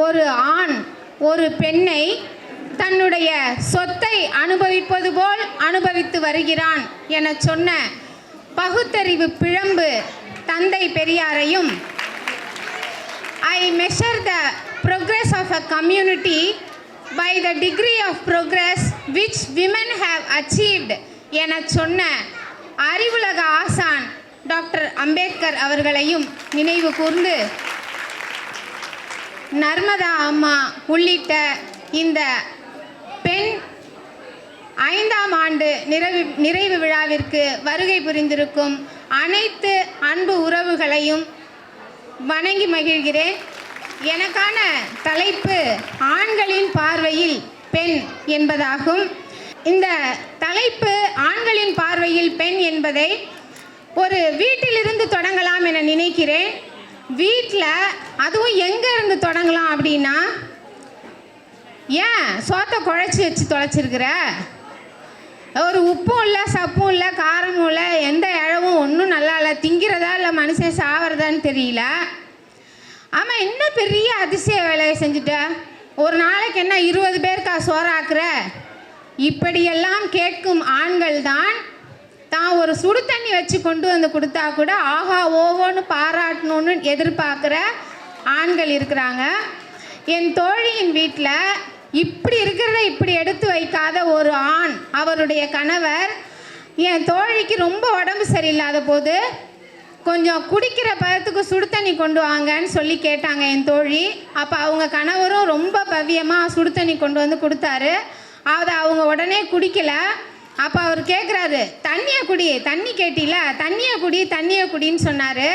ஒரு ஆண் ஒரு பெண்ணை தன்னுடைய சொத்தை அனுபவிப்பது போல் அனுபவித்து வருகிறான் என சொன்ன பகுத்தறிவு பிழம்பு தந்தை பெரியாரையும் I measure the progress of a community by the degree of progress which women have achieved என சொன்ன அறிவுலக ஆசான் டாக்டர் அம்பேத்கர் அவர்களையும் நினைவு கூர்ந்து நர்மதா அம்மா உள்ளிட்ட இந்த பெண் ஐந்தாம் ஆண்டு நிறைவு நிறைவு விழாவிற்கு வருகை புரிந்திருக்கும் அனைத்து அன்பு உறவுகளையும் வணங்கி மகிழ்கிறேன். எனக்கான தலைப்பு ஆண்களின் பார்வையில் பெண் என்பதாகும். இந்த தலைப்பு ஆண்களின் பார்வையில் பெண் என்பதை ஒரு வீட்டிலிருந்து தொடங்கலாம் என நினைக்கிறேன். வீட்டில் அதுவும் எங்கே இருந்து தொடங்கலாம் அப்படின்னா ஏன் சோத்தை குழச்சி வச்சு தொலைச்சிருக்கிற? ஒரு உப்பும் இல்லை சப்பும் இல்லை காரமும் இல்லை எந்த இழவும் ஒன்றும் நல்லா இல்லை திங்கிறதா இல்லை மனுஷன் சாவறதான்னு தெரியல. ஆமாம் என்ன பெரிய அதிசய வேலையை செஞ்சுட்ட? ஒரு நாளைக்கு என்ன இருபது பேருக்கா சோறாக்குற? இப்படியெல்லாம் கேட்கும் ஆண்கள் தான் தான் ஒரு சுடு தண்ணி வச்சு கொண்டு வந்து கொடுத்தா கூட ஆஹா ஓஹோன்னு பாராட்டணும்னு எதிர்பார்க்குற ஆண்கள் இருக்கிறாங்க. என் தோழியின் வீட்டில் இப்படி இருக்கிறத இப்படி எடுத்து வைக்காத ஒரு ஆண் அவருடைய கணவர் என் தோழிக்கு ரொம்ப உடம்பு சரியில்லாத போது கொஞ்சம் குடிக்கிற பதத்துக்கு சுடு தண்ணி கொண்டு வாங்கன்னு சொல்லி கேட்டாங்க என் தோழி. அப்போ அவங்க கணவரும் ரொம்ப பவ்யமாக சுடு தண்ணி கொண்டு வந்து கொடுத்தாரு. அதை அவங்க உடனே குடிக்கலை. அப்போ அவர் கேட்குறாரு தண்ணியை குடி தண்ணி கேட்டில தண்ணியை குடி தண்ணியை குடின்னு சொன்னார்.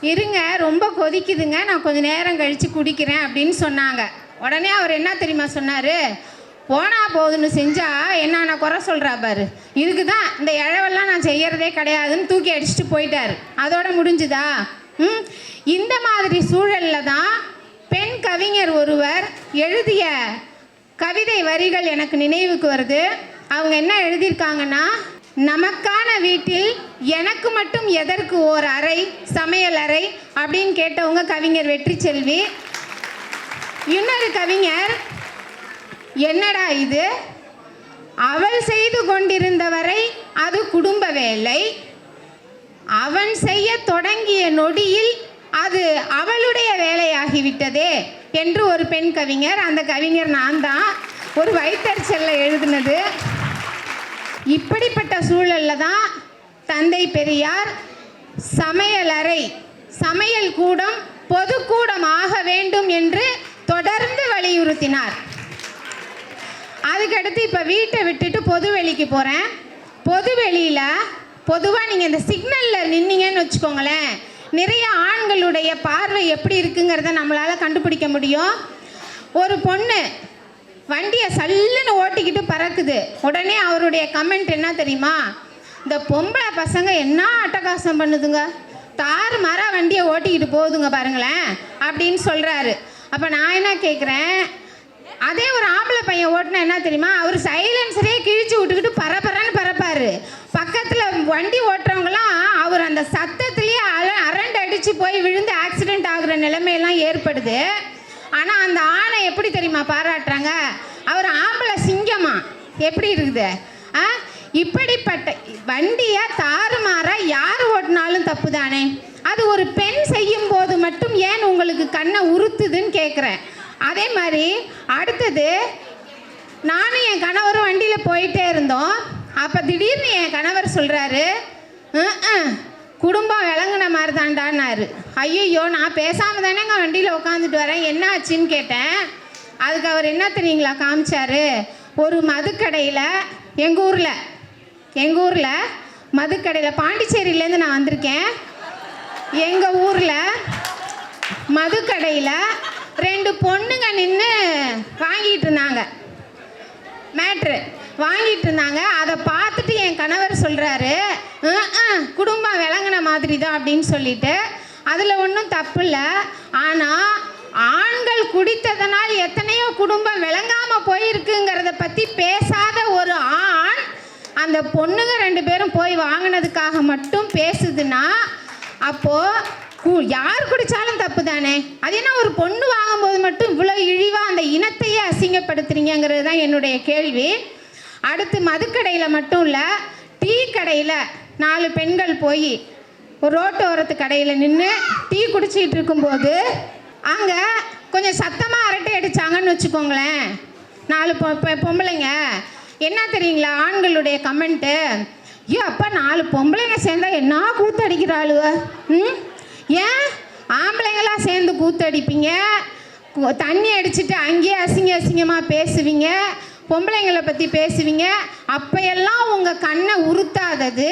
இருங்க ரொம்ப கொதிக்குதுங்க நான் கொஞ்சம் நேரம் கழித்து குடிக்கிறேன் அப்படின்னு சொன்னாங்க. உடனே அவர் என்ன தெரியுமா சொன்னார்? போனா போகுதுன்னு செஞ்சால் என்ன நான் குறை சொல்கிறா பாரு. இதுக்கு தான் இந்த இழவெல்லாம் நான் செய்கிறதே கிடையாதுன்னு தூக்கி அடிச்சுட்டு போயிட்டார். அதோட முடிஞ்சுதா? ம். இந்த மாதிரி சூழலில் தான் பெண் கவிஞர் ஒருவர் எழுதிய கவிதை வரிகள் எனக்கு நினைவுக்கு வருது. அவங்க என்ன எழுதியிருக்காங்கன்னா நமக்கான வீட்டில் எனக்கு மட்டும் எதற்கு ஓர் அறை சமையல் அறை? அப்படின்னு கேட்டவங்க கவிஞர் வெற்றி செல்வி. இன்னொரு கவிஞர் என்னடா இது? அவள் செய்து கொண்டிருந்தவரை அது குடும்ப வேலை. அவன் செய்ய தொடங்கிய நொடியில் அது அவளுடைய வேலையாகிவிட்டதே என்று ஒரு பெண் கவிஞர் அந்த கவிஞர் நான் தான் ஒரு வயிற்றறிச்சல்ல எழுதினது. இப்படிப்பட்ட சூழலில் தான் தந்தை பெரியார் சமையலறை சமையல் கூடம் பொதுக்கூடம் ஆக வேண்டும் என்று தொடர்ந்து வலியுறுத்தினார். அதுக்கடுத்து இப்போ வீட்டை விட்டுட்டு பொது வெளிக்கு போகிறேன் பொது வெளியில் பொதுவாக நீங்கள் இந்த சிக்னலில் நின்னீங்கன்னு வச்சுக்கோங்களேன். நிறைய ஆண்களுடைய பார்வை எப்படி இருக்குங்கிறத நம்மளால் கண்டுபிடிக்க முடியும். ஒரு பொண்ணு வண்டியை சல்லுன்னு ஓட்டிக்கிட்டு பறக்குது. உடனே அவருடைய கமெண்ட் என்ன தெரியுமா? இந்த பொம்பளை பசங்க என்ன அட்டகாசம் பண்ணுதுங்க? தாறு மாறா வண்டியை ஓட்டிக்கிட்டு போகுதுங்க பாருங்களேன் அப்படின்னு சொல்கிறாரு அப்போ நான் என்ன கேட்குறேன் அதே ஒரு ஆம்பளை பையன் ஓட்டினா என்ன தெரியுமா? அவர் சைலன்சரே கிழிச்சு விட்டுக்கிட்டு பரபரன்னு பறப்பாரு. பக்கத்தில் வண்டி ஓட்டுறவங்களாம் அவர் அந்த சத்தத்துலேயே அல அரண்டு அடித்து போய் விழுந்து ஆக்சிடென்ட் ஆகுற நிலைமையெல்லாம் ஏற்படுது. ஆனால் அந்த ஆணை எப்படி தெரியுமா பாராட்டுறாங்க? அவர் ஆம்பளை சிங்கமா? எப்படி இருக்குது? ஆ? இப்படிப்பட்ட வண்டியை தாறுமாறாக யார் ஓட்டினாலும் தப்பு தானே அது ஒரு பெண் செய்யும் போது மட்டும் ஏன் உங்களுக்கு கண்ணை உறுத்துதுன்னு கேட்குறேன் அதே மாதிரி அடுத்தது நானும் என் கணவரும் வண்டியில் போயிட்டே இருந்தோம். அப்போ திடீர்னு என் கணவர் சொல்கிறாரு குடும்பம் விளங்குன மாதிரி தாண்டான்னாரு ஐயோ நான் பேசாமல் தானேங்க வண்டியில் உட்காந்துட்டு வரேன். என்ன ஆச்சுன்னு கேட்டேன். அதுக்கு அவர் என்ன தெரியுங்களா காமிச்சார்? ஒரு மதுக்கடையில் எங்கள் ஊரில் எங்கள் ஊரில் மதுக்கடையில் பாண்டிச்சேரியிலேருந்து நான் வந்திருக்கேன். எங்கள் ஊரில் மதுக்கடையில் ரெண்டு பொண்ணுங்க நின்று வாங்கிட்டு இருந்தாங்க மேட்ரு. வாங்கிட்டு இருந்தாங்க அதை பார்த்துட்டு என் கணவர் சொல்கிறாரு குடும்பம் விளங்கின மாதிரி தான் அப்படின்னு சொல்லிட்டு அதில் ஒன்றும் தப்பு இல்லை ஆனால் ஆண்கள் குடித்ததனால் எத்தனையோ குடும்பம் விளங்காமல் போயிருக்குங்கிறத பற்றி பேசாத ஒரு ஆண் அந்த பொண்ணுங்க ரெண்டு பேரும் போய் வாங்கினதுக்காக மட்டும் பேசுதுன்னா அப்போது கு- யார் குடித்தாலும் தப்பு தானே அது என்ன ஒரு பொண்ணு வாங்கும்போது மட்டும் இவ்வளோ இழிவாக அந்த இனத்தையே அசிங்கப்படுத்துறீங்கிறது தான் என்னுடைய கேள்வி. அடுத்து மதுக்கடையில் மட்டும் இல்லை டீ கடையில் நாலு பெண்கள் போய் ஒரு ரோட்டோரத்து கடையில் நின்று டீ குடிச்சிக்கிட்டு இருக்கும்போது அங்கே கொஞ்சம் சத்தமாக அரட்டை அடித்தாங்கன்னு வச்சுக்கோங்களேன். நாலு பொ பொம்பளைங்க. என்ன தெரியுங்களா? ஆண்களுடைய கமெண்ட்டு ஐயோ அப்பா நாலு பொம்பளைங்க சேர்ந்தா என்ன கூத்தடிக்கிறாளுவ ம்? ஏன்? ஆம்பளைங்களாம் சேர்ந்து கூத்தடிப்பீங்க கு- தண்ணி அடிச்சுட்டு அங்கேயே அசிங்க அசிங்கமாக பேசுவீங்க? பொம்பளைங்களை பற்றி பேசுவீங்க. அப்பையெல்லாம் உங்கள் கண்ணை உறுத்தாதது.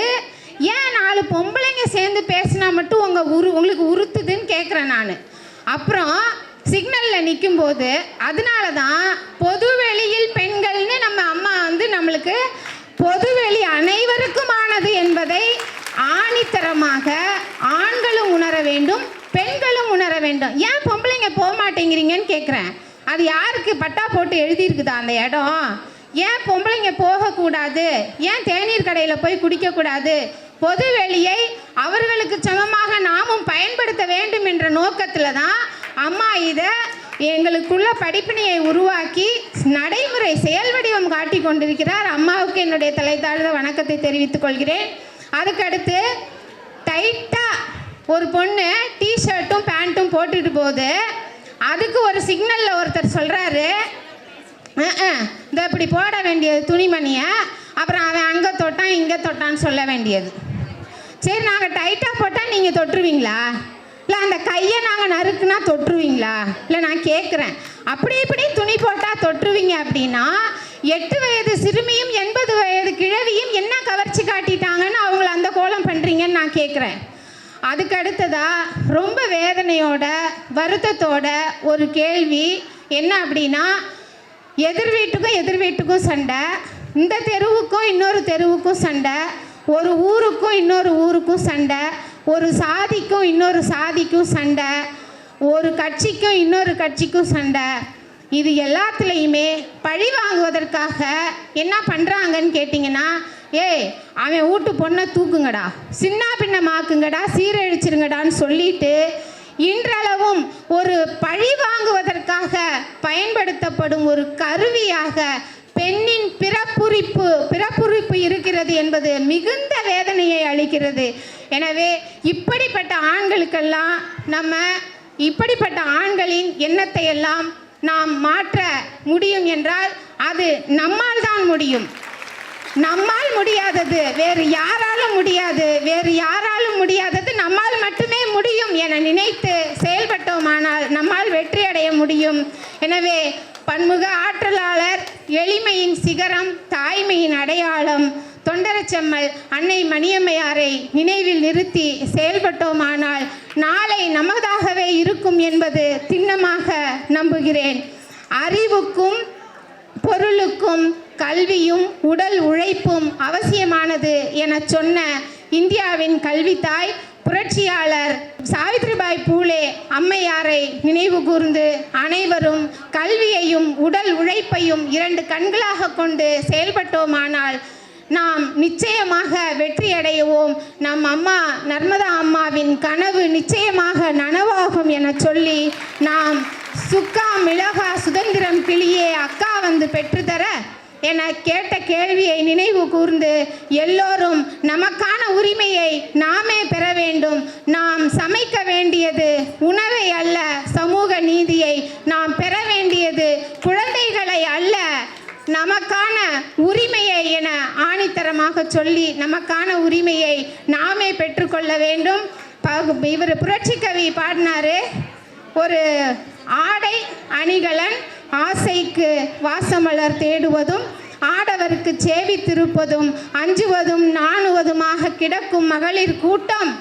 ஏன் நாலு பொம்பளைங்க சேர்ந்து பேசினா மட்டும் உங்கள் உரு உங்களுக்கு உறுத்துதுன்னு கேட்குறேன் நான். அப்புறம் சிக்னலில் நிற்கும்போது அதனால தான் பொது வெளியில் பெண்கள்னு நம்ம அம்மா வந்து நம்மளுக்கு பொதுவெளி அனைவருக்குமானது என்பதை ஆணித்தரமாக ஆண்களும் உணர வேண்டும் பெண்களும் உணர வேண்டும். ஏன் பொம்பளைங்க போக மாட்டேங்கிறீங்கன்னு கேட்குறேன் அது யாருக்கு பட்டா போட்டு எழுதியிருக்குதா அந்த இடம்? ஏன் பொம்பளைங்க போகக்கூடாது? ஏன் தேநீர் கடையில் போய் குடிக்கக்கூடாது? பொது வெளியை அவர்களுக்கு சமமாக நாமும் பயன்படுத்த வேண்டும் என்ற நோக்கத்தில் தான் அம்மா இதை எங்களுக்குள்ள படிப்பினையை உருவாக்கி நடைமுறை செயல் வடிவம் காட்டி கொண்டிருக்கிறார். அம்மாவுக்கு என்னுடைய தலை தாழ்ந்த வணக்கத்தை தெரிவித்துக் கொள்கிறேன். அதுக்கடுத்து டைட்டாக ஒரு பொண்ணு டிஷர்ட்டும் பேண்ட்டும் போட்டுட்டு போகுது அதுக்கு ஒரு சிக்னலில் ஒருத்தர் சொல்கிறாரு இந்த இப்படி போட வேண்டியது துணிமணியை அப்புறம் அவன் அங்கே தொட்டான் இங்கே தொட்டான்னு சொல்ல வேண்டியது. சரி நாங்கள் டைட்டாக போட்டால் நீங்கள் தொட்டுருவீங்களா? இல்லை அந்த கையை நாங்கள் நறுக்குனா தொட்டுருவீங்களா? இல்லை நான் கேட்குறேன் அப்படி இப்படி துணி போட்டால் தொட்டுருவீங்க அப்படின்னா எட்டு வயது சிறுமியும் எண்பது வயது கிழவியும் என்ன கவர்ச்சி காட்டிட்டாங்கன்னு அவங்கள அந்த கோலம் பண்ணுறீங்கன்னு நான் கேட்குறேன் அதுக்கு அடுத்ததா ரொம்ப வேதனையோட வருத்தத்தோட ஒரு கேள்வி. என்ன அப்படின்னா எதிர் வீட்டுக்கும் எதிர் வீட்டுக்கும் சண்டை. இந்த தெருவுக்கும் இன்னொரு தெருவுக்கும் சண்டை. ஒரு ஊருக்கும் இன்னொரு ஊருக்கும் சண்டை. ஒரு சாதிக்கும் இன்னொரு சாதிக்கும் சண்டை. ஒரு கட்சிக்கும் இன்னொரு கட்சிக்கும் சண்டை. இது எல்லாத்துலேயுமே பழி வாங்குவதற்காக என்ன பண்ணுறாங்கன்னு கேட்டிங்கன்னா ஏய் அவன் வீட்டு பொண்ணை தூக்குங்கடா. சின்ன பின்னமாக்குங்கடா சீரழிச்சிருங்கடான்னு சொல்லிட்டு இன்றளவும் ஒரு பழி வாங்குவதற்காக பயன்படுத்தப்படும் ஒரு கருவியாக பெண்ணின் பிறப்புரிப்பு பிறப்புரிப்பு இருக்கிறது என்பது மிகுந்த வேதனையை அளிக்கிறது. எனவே இப்படிப்பட்ட ஆண்களுக்கெல்லாம் நம்ம இப்படிப்பட்ட ஆண்களின் எண்ணத்தை எல்லாம் நாம் மாற்ற முடியும் என்றால் அது நம்மால் தான் முடியும். நம்மால் முடியாதது. வேறு யாராலும் முடியாது. வேறு யாராலும் முடியாதது நம்மால் மட்டுமே முடியும் என நினைத்து செயல்பட்டோமானால் நம்மால் வெற்றி அடைய முடியும். எனவே பன்முக ஆற்றலாளர் எளிமையின் சிகரம் தாய்மையின் அடையாளம் தொண்டரச்செம்மல் அன்னை மணியம்மையாரை நினைவில் நிறுத்தி செயல்பட்டோமானால் நாளை நமதாகவே இருக்கும் என்பது திண்ணமாக நம்புகிறேன். அறிவுக்கும் பொருளுக்கும் கல்வியும் உடல் உழைப்பும் அவசியமானது என சொன்ன இந்தியாவின் கல்வித்தாய் புரட்சியாளர் சாவித்ரிபாய் பூலே அம்மையாரை நினைவு கூர்ந்து அனைவரும் கல்வியையும் உடல் உழைப்பையும் இரண்டு கண்களாக கொண்டு செயல்பட்டோமானால் நாம் நிச்சயமாக வெற்றியடைவோம். நம் அம்மா நர்மதா அம்மாவின் கனவு நிச்சயமாக நனவாகும் என சொல்லி நாம் சுக்கா மிளகா சுதந்திரம் கிளியே அக்கா வந்து பெற்றுத்தர என கேட்ட கேள்வியை நினைவு கூர்ந்து எல்லோரும் நமக்கான உரிமையை நாமே பெற வேண்டும். நாம் சமைக்க வேண்டியது உணவை அல்ல சமூக நீதியை நாம் பெற வேண்டியது குழந்தைகளை அல்ல. நமக்கான உரிமையை என ஆணித்தரமாக சொல்லி நமக்கான உரிமையை நாமே பெற்றுக்கொள்ள வேண்டும். இவர் புரட்சி கவி பாடினாரு ஒரு ஆடை அணிகலன் ஆசைக்கு வாசமலர் தேடுவதும் ஆடவருக்கு சேவித்திருப்பதும் அஞ்சுவதும் நாணுவதுமாக கிடக்கும் மகளிர் கூட்டம்.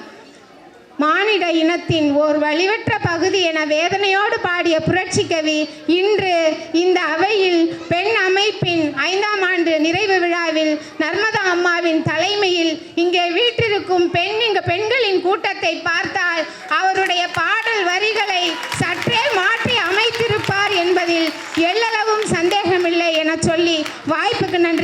மானிட இனத்தின் ஓர் வழிவற்ற பகுதி என வேதனையோடு பாடிய புரட்சி கவி இன்று இந்த அவையில் பெண் அமைப்பின் ஐந்தாம் ஆண்டு நிறைவு விழாவில் நர்மதா அம்மாவின் தலைமையில் இங்கே வீற்றிருக்கும் பெண் இங்கு பெண்களின் கூட்டத்தை பார்த்தால் அவருடைய பாட வரிகளை சற்றே மாற்றி அமைத்திருப்பார் என்பதில் எள்ளளவும் சந்தேகமில்லை என சொல்லி வாய்ப்புக்கு நன்றி